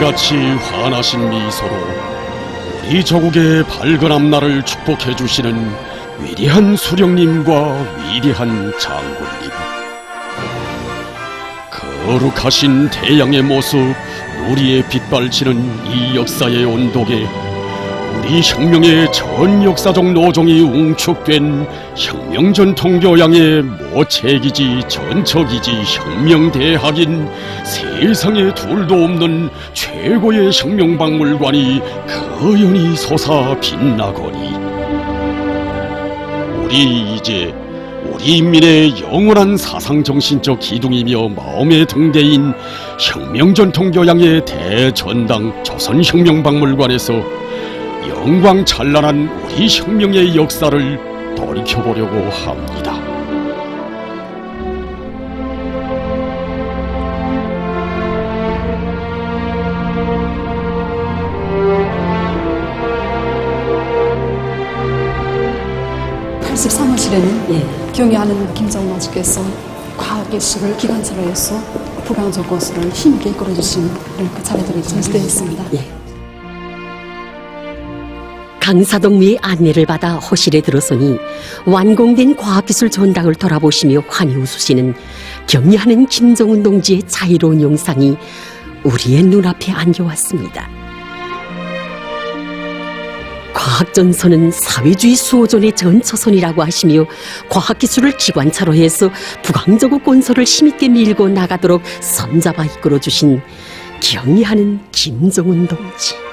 하늘같이 환하신 미소로 우리 조국의 밝은 앞날을 축복해 주시는 위대한 수령님과 위대한 장군님. 거룩하신 태양의 모습, 우리의 빛발치는 이 역사의 온도계, 우리 혁명의 전 역사적 노종이 웅축된 혁명 전통 교양의 모체기지 전처기지 혁명대학인 세상에 둘도 없는 최고의 혁명박물관이 거연히 솟아 빛나거니. 우리 이제 우리 인민의 영원한 사상 정신적 기둥이며 마음의 등대인 혁명 전통 교양의 대전당 조선혁명박물관에서 영광 찬란한 우리 혁명의 역사를 돌이켜보려고 합니다. 팔 83호실에는 경애하는 김정은 아주께서 과학기술을 기관차로 해서 부강적 것을 힘있게 이끌어주신 이렇게 차례들이 전시되어 있습니다. 강사동미의 안내를 받아 호실에 들어서니 완공된 과학기술 전당을 돌아보시며 환히 웃으시는 격려하는 김정은 동지의 자유로운 영상이 우리의 눈앞에 안겨왔습니다. 과학전선은 사회주의 수호전의 전처선이라고 하시며 과학기술을 기관차로 해서 북왕저국 건설을 힘있게 밀고 나가도록 선잡아 이끌어주신 경의하는 김정은 동지.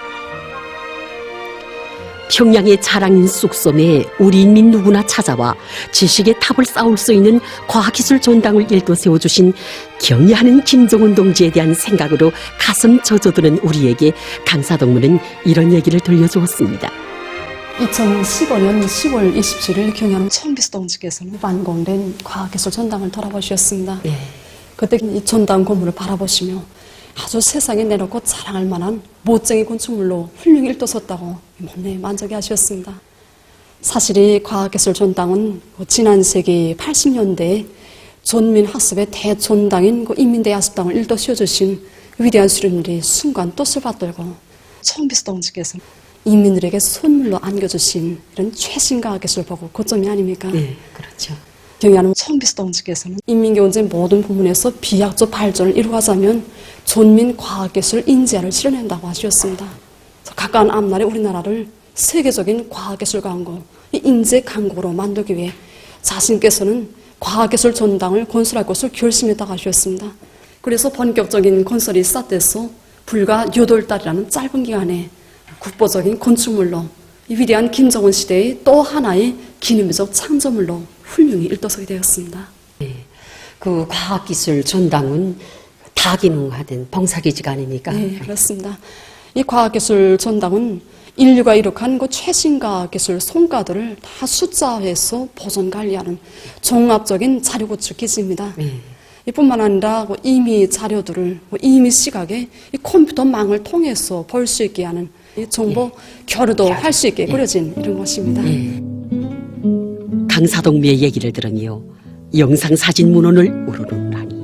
평양의 자랑인 쑥섬에 우리 인민 누구나 찾아와 지식의 탑을 쌓을 수 있는 과학기술 전당을 일도 세워주신 경의하는 김정은 동지에 대한 생각으로 가슴 젖어드는 우리에게 강사동무는 이런 얘기를 들려주었습니다. 2015년 10월 27일 경애하는 청비스 동지께서는 완공된 과학기술 전당을 돌아보셨습니다. 그때 이 전당 건물을 바라보시며 아주 세상에 내놓고 자랑할 만한 못쟁이 건축물로 훌륭히 일떠섰다고 몸내 만족해 하셨습니다. 사실 이 과학기술 전당은 그 지난 세기 80년대에 전민학습의 대전당인 그 인민대학습당을 일도 씌워주신 위대한 수령들이 순간 뜻을 받들고 청비스 동지께서 인민들에게 선물로 안겨주신 이런 최신 과학기술 보고 고점이 아닙니까? 그렇죠. 경의하는 청비스 동지께서는 인민경제 모든 부문에서 비약적 발전을 이루가자면 전민 과학기술 인재를 실현한다고 하셨습니다. 가까운 앞날에 우리나라를 세계적인 과학기술 강국, 이 인재 강국으로 만들기 위해 자신께서는 과학기술 전당을 건설할 것을 결심했다고 하셨습니다. 그래서 본격적인 건설이 시작돼서 불과 8달이라는 짧은 기간에 국보적인 건축물로 이 위대한 김정은 시대의 또 하나의 기념비적 창조물로 훌륭히 일떠서게 되었습니다. 그 과학기술 전당은 다기능화된 봉사기지가 아닙니까? 네, 그렇습니다. 이 과학기술 전당은 인류가 이룩한 그 최신 과학기술 성과들을 다 숫자화해서 보존 관리하는 종합적인 자료 구축 기지입니다. 이뿐만 아니라 그 임의 자료들을 그 임의 시각에 이 컴퓨터망을 통해서 볼 수 있게 하는 이 정보 교류도 할 수 있게 꾸려진 이런 것입니다. 강사동미의 얘기를 들으며 영상사진 문헌을 우르르하니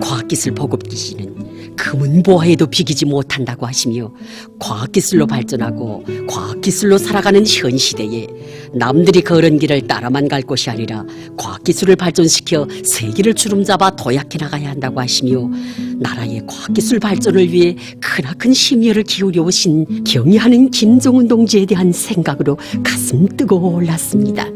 과학기술 보급기지는 금은 보화에도 비기지 못한다고 하시며 과학기술로 발전하고 과학기술로 살아가는 현 시대에 남들이 걸은 길을 따라만 갈 것이 아니라 과학기술을 발전시켜 세계를 주름잡아 도약해 나가야 한다고 하시며 나라의 과학기술 발전을 위해 크나큰 심혈을 기울여 오신 경의하는 김정은 동지에 대한 생각으로 가슴 뜨거워 올랐습니다.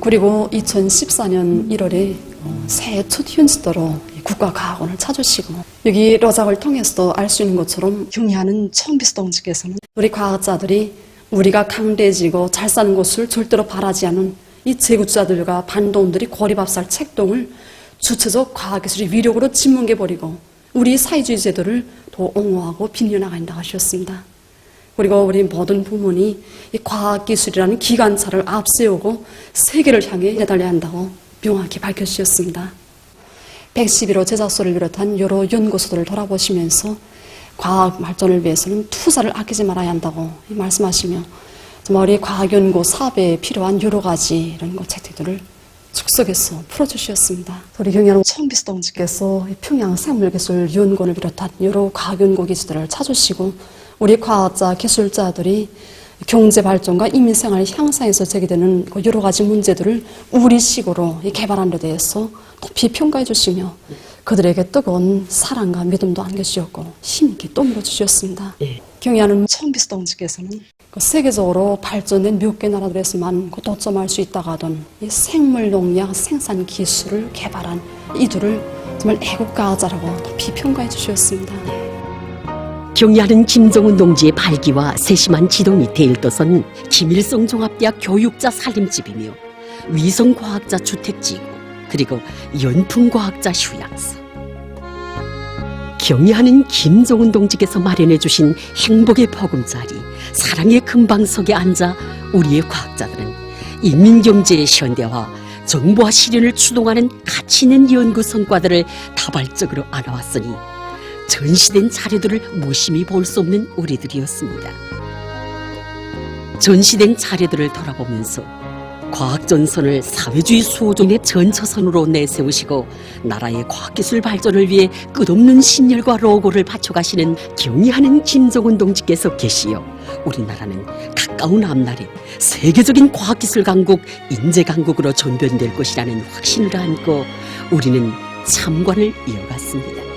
그리고 2014년 1월에 새해 첫 현지도로 국가과학원을 찾으시고 여기 러작을 통해서도 알수 있는 것처럼 경의하는 청비스 동지께서는 우리 과학자들이 우리가 강대지고 잘 사는 것을 절대로 바라지 않은 이 제국자들과 반동들이 고리밥살 책동을 주체적 과학기술의 위력으로 짓뭉개버리고 우리 사회주의 제도를 더 옹호하고 빈려나간다 하셨습니다. 그리고 우리 모든 부문이 이 과학기술이라는 기관차를 앞세우고 세계를 향해 내달려야 한다고 명확히 밝혀주셨습니다. 111호 제작소를 비롯한 여러 연구소들을 돌아보시면서 과학 발전을 위해서는 투자를 아끼지 말아야 한다고 말씀하시며 우리 과학 연구 사업에 필요한 여러 가지 이런 것 책들을 즉석에서 풀어주셨습니다. 우리 경희하는 청비서 동지께서 이 평양 생물기술연구원을 비롯한 여러 과학연구 기지들을 찾으시고 우리 과학자, 기술자들이 경제 발전과 인민 생활 향상에서 제기되는 그 여러 가지 문제들을 우리식으로 이 개발하는 데 대해서 높이 평가해 주시며 그들에게 뜨거운 사랑과 믿음도 안겨주셨고 힘있게 또 밀어주셨습니다. 경의하는 청비서 동지께서는 그 세계적으로 발전된 몇 개 나라들에서만 그 도점할 수 있다고 하던 이 생물 농약 생산 기술을 개발한 이들을 정말 애국가자라고 높이 평가해 주셨습니다. 경의하는 김정은 동지의 발기와 세심한 지도 밑에 일도선 김일성 종합대학 교육자 살림집이며 위성과학자 주택지구 그리고 연풍과학자 휴양소 경의하는 김정은 동지께서 마련해 주신 행복의 보금자리 사랑의 금방석에 앉아 우리의 과학자들은 인민경제의 현대화 정보화 실현을 추동하는 가치 있는 연구 성과들을 다발적으로 알아왔으니 전시된 자료들을 무심히 볼 수 없는 우리들이었습니다. 전시된 자료들을 돌아보면서 과학전선을 사회주의 수호종의 전처선으로 내세우시고 나라의 과학기술 발전을 위해 끝없는 신열과 로고를 바쳐가시는 경의하는 김정은 동지께서 계시어 우리나라는 가까운 앞날에 세계적인 과학기술 강국, 인재 강국으로 전변될 것이라는 확신을 안고 우리는 참관을 이어갔습니다.